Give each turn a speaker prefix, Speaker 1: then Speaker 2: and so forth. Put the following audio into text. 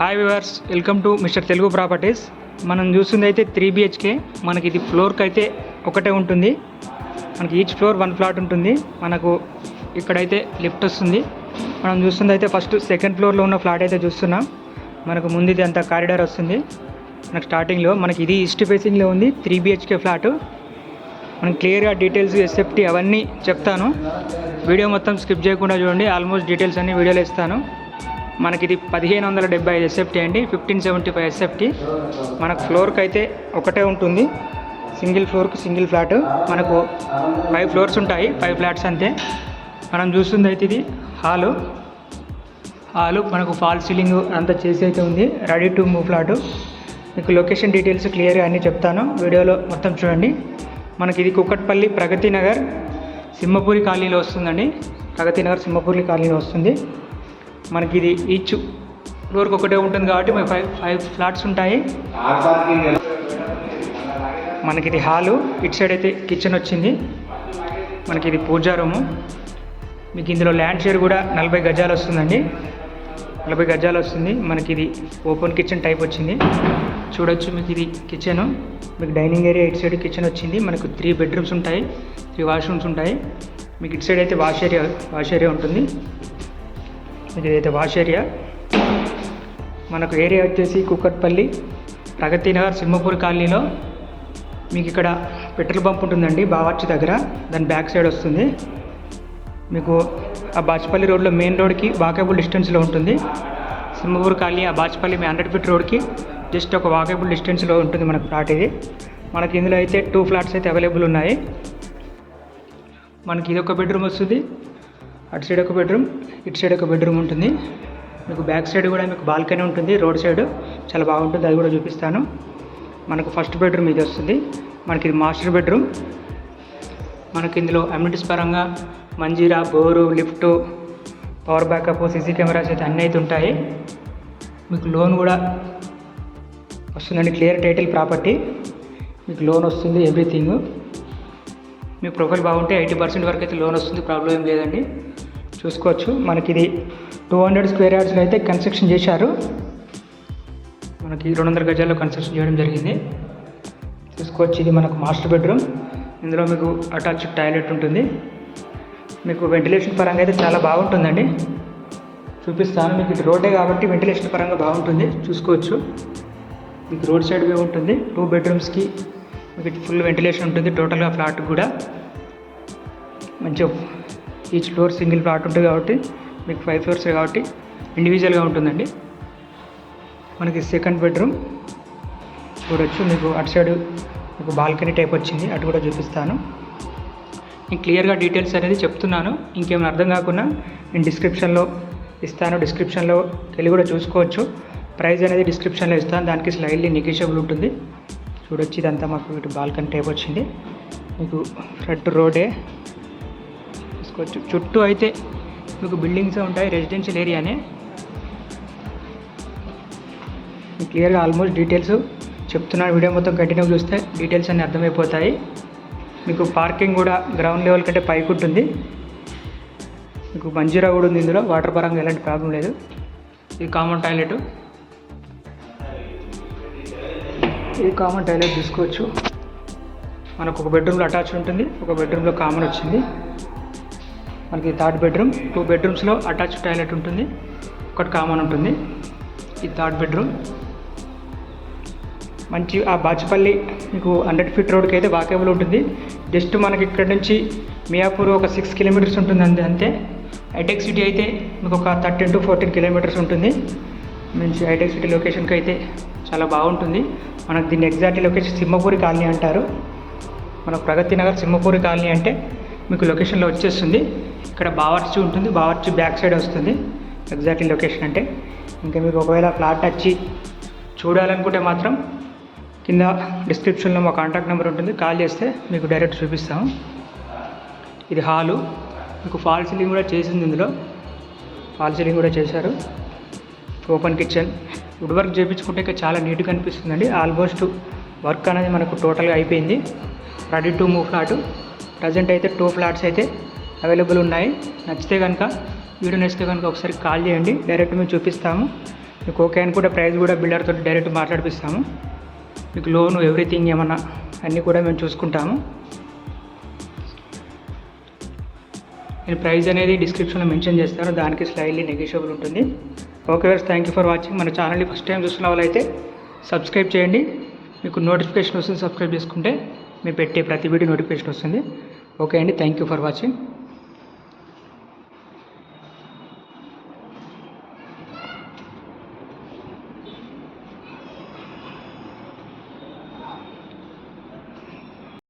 Speaker 1: Hi viewers welcome to mister Telugu properties మనం చూస్తుంది అయితే త్రీ బిహెచ్కే మనకి ఇది ఫ్లోర్కి అయితే ఒకటే ఉంటుంది. మనకి ఈచ్ ఫ్లోర్ వన్ ఫ్లాట్ ఉంటుంది. మనకు ఇక్కడైతే లిఫ్ట్ వస్తుంది. మనం చూస్తుంది అయితే ఫస్ట్ సెకండ్ ఫ్లోర్లో ఉన్న ఫ్లాట్ అయితే చూస్తున్నాం. మనకు ముందు ఇది అంతా కారిడార్ వస్తుంది. మనకు స్టార్టింగ్లో మనకి ఇది ఈస్ట్ ఫేసింగ్లో ఉంది త్రీ బిహెచ్కే ఫ్లాట్ మనం క్లియర్గా డీటెయిల్స్ ఎస్ఎఫ్టీ అవన్నీ చెప్తాను. వీడియో మొత్తం స్కిప్ చేయకుండా చూడండి. ఆల్మోస్ట్ డీటెయిల్స్ అన్ని వీడియోలో ఇస్తాను. మనకి ఇది పదిహేను వందల డెబ్బై ఐదు ఎస్ఎఫ్టీ అండి ఫిఫ్టీన్ సెవెంటీ ఫైవ్ ఎస్ఎఫ్టీ. మనకు ఫ్లోర్కి అయితే ఒకటే ఉంటుంది సింగిల్ ఫ్లోర్కి సింగిల్ ఫ్లాట్. మనకు ఫైవ్ ఫ్లోర్స్ ఉంటాయి ఫైవ్ ఫ్లాట్స్ అంతే. మనం చూస్తుంది అయితే ఇది హాలు. హాలు మనకు ఫాల్ సీలింగ్ అంతా చేసి అయితే ఉంది రెడీ టు మూవ్ ఫ్లాట్. మీకు లొకేషన్ డీటెయిల్స్ క్లియర్గా అన్నీ చెప్తాను వీడియోలో మొత్తం చూడండి. మనకి ఇది కుక్కట్పల్లి ప్రగతి నగర్ సింహపూరి కాలనీలో వస్తుందండి ప్రగతి నగర్ సింహపూరి కాలనీలో వస్తుంది. మనకి ఇది ఈచ్ ఫ్లోర్కి ఒకటే ఉంటుంది కాబట్టి మనకి ఫైవ్ ఫైవ్ ఫ్లాట్స్ ఉంటాయి. మనకి ఇది హాలు ఇటు సైడ్ అయితే కిచెన్ వచ్చింది. మనకి ఇది పూజా రూము. మీకు ఇందులో ల్యాండ్ షేర్ కూడా నలభై గజాలు వస్తుందండి. నలభై గజాలు వస్తుంది. మనకి ఇది ఓపెన్ కిచెన్ టైప్ వచ్చింది. చూడొచ్చు మీకు ఇది కిచెన్. మీకు డైనింగ్ ఏరియా ఇటు సైడ్ కిచెన్ వచ్చింది. మనకు త్రీ బెడ్రూమ్స్ ఉంటాయి. త్రీ వాష్రూమ్స్ ఉంటాయి. మీకు ఇటు సైడ్ అయితే వాష్ ఏరియా వాష్ ఏరియా ఉంటుంది. మీకు ఇదైతే వాష్ ఏరియా మనకు ఏరియా వచ్చేసి కుక్కట్పల్లి ప్రగతి నగర్ సింహపూర్ కాలనీలో. మీకు ఇక్కడ పెట్రోల్ పంప్ ఉంటుందండి బావార్చి దగ్గర. దాని బ్యాక్ సైడ్ వస్తుంది. మీకు ఆ బాచ్పల్లి రోడ్లో మెయిన్ రోడ్కి వాకేబుల్ డిస్టెన్స్లో ఉంటుంది. సింహపూర్ కాలనీ ఆ బాచ్పల్లి హండ్రెడ్ ఫీట్ రోడ్కి జస్ట్ ఒక వాకేబుల్ డిస్టెన్స్లో ఉంటుంది మనకు ఫ్లాట్ ఇది. మనకి ఇందులో అయితే టూ ఫ్లాట్స్ అయితే అవైలబుల్ ఉన్నాయి. మనకి ఇది ఒక బెడ్రూమ్ వస్తుంది. అటు సైడ్ ఒక బెడ్రూమ్ ఇటు సైడ్ ఒక బెడ్రూమ్ ఉంటుంది. మీకు బ్యాక్ సైడ్ కూడా మీకు బాల్కనీ ఉంటుంది రోడ్ సైడ్ చాలా బాగుంటుంది అది కూడా చూపిస్తాను. మనకు ఫస్ట్ బెడ్రూమ్ ఇది వస్తుంది. మనకి ఇది మాస్టర్ బెడ్రూమ్ మనకి ఇందులో అమ్యూనిటీస్ పరంగా Manjira bore lift power backup CC cameras అయితే అన్నీ అయితే ఉంటాయి. మీకు లోన్ కూడా వస్తుందండి క్లియర్ టైటిల్ ప్రాపర్టీ మీకు లోన్ వస్తుంది ఎవ్రీథింగ్ మీ ప్రొఫైల్ బాగుంటే ఎయిటీ పర్సెంట్ వరకు అయితే లోన్ వస్తుంది ప్రాబ్లం ఏం లేదండి. చూసుకోవచ్చు మనకి ఇది టూ హండ్రెడ్ స్క్వేర్ యార్డ్స్లో అయితే కన్స్ట్రక్షన్ చేశారు. మనకి రెండు వందల గజాల్లో కన్స్ట్రక్షన్ చేయడం జరిగింది. చూసుకోవచ్చు ఇది మనకు మాస్టర్ బెడ్రూమ్. ఇందులో మీకు అటాచ్ టాయిలెట్ ఉంటుంది. మీకు వెంటిలేషన్ పరంగా అయితే చాలా బాగుంటుందండి. చూపిస్తాను మీకు ఇది రోడ్డే కాబట్టి వెంటిలేషన్ పరంగా బాగుంటుంది. చూసుకోవచ్చు మీకు రోడ్ సైడ్ వ్యూ ఉంటుంది. టూ బెడ్రూమ్స్కి మీకు ఫుల్ వెంటిలేషన్ ఉంటుంది టోటల్గా ఫ్లాట్ కూడా. మంచిగా ఈచ్ ఫ్లోర్ సింగిల్ ఫ్లాట్ ఉంటుంది కాబట్టి మీకు ఫైవ్ ఫ్లోర్స్ కాబట్టి ఇండివిజువల్గా ఉంటుందండి. మనకి సెకండ్ బెడ్రూమ్ చూడొచ్చు మీకు అటు సైడ్ మీకు బాల్కనీ టైప్ వచ్చింది అటు కూడా చూపిస్తాను. నేను క్లియర్గా డీటెయిల్స్ అనేది చెప్తున్నాను. ఇంకేమైనా అర్థం కాకుండా నేను డిస్క్రిప్షన్లో ఇస్తాను. డిస్క్రిప్షన్లో వెళ్ళి కూడా చూసుకోవచ్చు. ప్రైస్ అనేది డిస్క్రిప్షన్లో ఇస్తాను. దానికి స్లైడ్లీ నెగిషియబుల్ ఉంటుంది. చూడొచ్చు ఇదంతా మాకు ఇటు బాల్కనీ టైప్ వచ్చింది. మీకు ఫ్రంట్ రోడే. చూసుకోవచ్చు. చుట్టూ అయితే మీకు బిల్డింగ్స్ ఉంటాయి రెసిడెన్షియల్ ఏరియానే. మీకు క్లియర్గా ఆల్మోస్ట్ డీటెయిల్స్ చెప్తున్నాను. వీడియో మొత్తం కంటిన్యూ చూస్తే డీటెయిల్స్ అన్నీ అర్థమైపోతాయి. మీకు పార్కింగ్ కూడా గ్రౌండ్ లెవెల్ కంటే పైకి ఉంటుంది. మీకు మంజీరా కూడా ఉంది ఇందులో. వాటర్ పరంగా ఎలాంటి ప్రాబ్లం లేదు. ఇది కామన్ టాయిలెట్. ఇది కామన్ టాయిలెట్ తీసుకోవచ్చు. మనకు ఒక బెడ్రూమ్లో అటాచ్ ఉంటుంది ఒక బెడ్రూమ్లో కామన్ వచ్చింది. మనకి థర్డ్ బెడ్రూమ్ టూ బెడ్రూమ్స్లో అటాచ్ టాయిలెట్ ఉంటుంది ఒకటి కామన్ ఉంటుంది. ఈ థర్డ్ బెడ్రూమ్ మంచి ఆ బాచుపల్లి మీకు హండ్రెడ్ ఫీట్ రోడ్కి అయితే వాకేబుల్ ఉంటుంది. జస్ట్ మనకి ఇక్కడ నుంచి మియాపూర్ ఒక సిక్స్ కిలోమీటర్స్ ఉంటుంది అంతే అంతే. హైటెక్ సిటీ అయితే మీకు ఒక థర్టీన్ టు ఫోర్టీన్ కిలోమీటర్స్ ఉంటుంది. మంచి హైటెక్ సిటీ లొకేషన్కి అయితే చాలా బాగుంటుంది. మనకు దీన్ని ఎగ్జాక్ట్ లొకేషన్ సింహపూరి కాలనీ అంటారు. మన ప్రగతి నగర్ సింహపూరి కాలనీ అంటే మీకు లొకేషన్లో వచ్చేస్తుంది. ఇక్కడ బావర్చి ఉంటుంది బావర్చి బ్యాక్ సైడ్ వస్తుంది. ఎగ్జాక్ట్ లొకేషన్ అంటే ఇంకా మీకు ఒకవేళ ఫ్లాట్ వచ్చి చూడాలనుకుంటే మాత్రం కింద డిస్క్రిప్షన్లో మా కాంటాక్ట్ నెంబర్ ఉంటుంది. కాల్ చేస్తే మీకు డైరెక్ట్ చూపిస్తాము. ఇది హాలు. మీకు ఫాల్ సీలింగ్ కూడా చేసింది ఇందులో. ఫాల్ సీలింగ్ కూడా చేశారు. Open kitchen. వుడ్ వర్క్ చేయించుకుంటే ఇంకా చాలా నీట్గా అనిపిస్తుందండి ఆల్మోస్ట్ వర్క్ అనేది మనకు టోటల్గా అయిపోయింది. Ready to move flat. Present అయితే టూ ఫ్లాట్స్ అయితే అవైలబుల్ ఉన్నాయి. నచ్చితే కనుక వీడియో నచ్చితే కనుక ఒకసారి కాల్ చేయండి. డైరెక్ట్ మేము చూపిస్తాము. మీకు ఓకే అని కూడా ప్రైస్ కూడా బిల్డర్తో డైరెక్ట్ మాట్లాడిపిస్తాము. మీకు లోన్ ఎవ్రీథింగ్ ఏమన్నా అన్నీ కూడా మేము చూసుకుంటాము. నేను ప్రైస్ అనేది డిస్క్రిప్షన్లో మెన్షన్ చేస్తాను. దానికి స్లైడ్లీ నెగిషియబుల్ ఉంటుంది. Okay viewers thank you for watching మన ఛానల్ని ఫస్ట్ టైం చూస్తున్న వాళ్ళైతే సబ్స్క్రైబ్ చేయండి. మీకు నోటిఫికేషన్ వస్తుంది సబ్స్క్రైబ్ చేసుకుంటే మేము పెట్టే ప్రతి వీడియో నోటిఫికేషన్ వస్తుంది. ఓకే అండి థ్యాంక్ యూ ఫర్ వాచింగ్